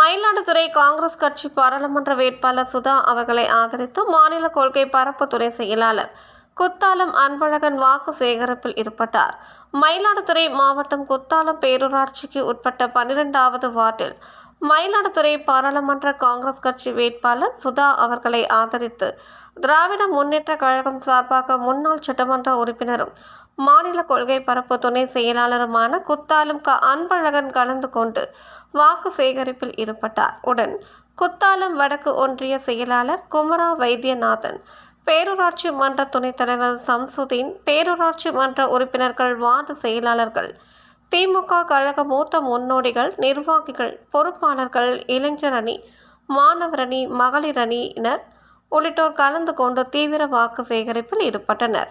மயிலாடுதுறை காங்கிரஸ் கட்சி பாராளுமன்ற வேட்பாளர் சுதா அவர்களை ஆதரித்து மாநில கொள்கை பரப்புத்துறை செயலாளர் குத்தாலம் அன்பழகன் வாக்கு சேகரிப்பில் ஈடுபட்டார். மயிலாடுதுறை மாவட்டம் குத்தாலம் பேரூராட்சிக்கு உட்பட்ட பன்னிரெண்டாவது வார்டில் மயிலாடுதுறை பாராளுமன்ற காங்கிரஸ் கட்சி வேட்பாளர் சுதா அவர்களை ஆதரித்து திராவிட முன்னேற்ற கழகம் சார்பாக முன்னாள் சட்டமன்ற உறுப்பினரும் மாநில கொள்கை பரப்பு துணை செயலாளருமான குத்தாலும் க. அன்பழகன் கலந்து கொண்டு வாக்கு சேகரிப்பில் ஈடுபட்டார். உடன் குத்தாலம் வடக்கு ஒன்றிய செயலாளர் குமரா வைத்தியநாதன் பேரூராட்சி மன்ற துணைத் தலைவர் சம்சுதீன் பேரூராட்சி மன்ற உறுப்பினர்கள் வார்டு செயலாளர்கள் திமுக கழக மூத்த முன்னோடிகள் நிர்வாகிகள் பொறுப்பாளர்கள் இளைஞர் அணி மாணவரணி மகளிர் அணியினர் உள்ளிட்டோர் கலந்து கொண்டு தீவிர வாக்கு சேகரிப்பில் ஈடுபட்டனர்.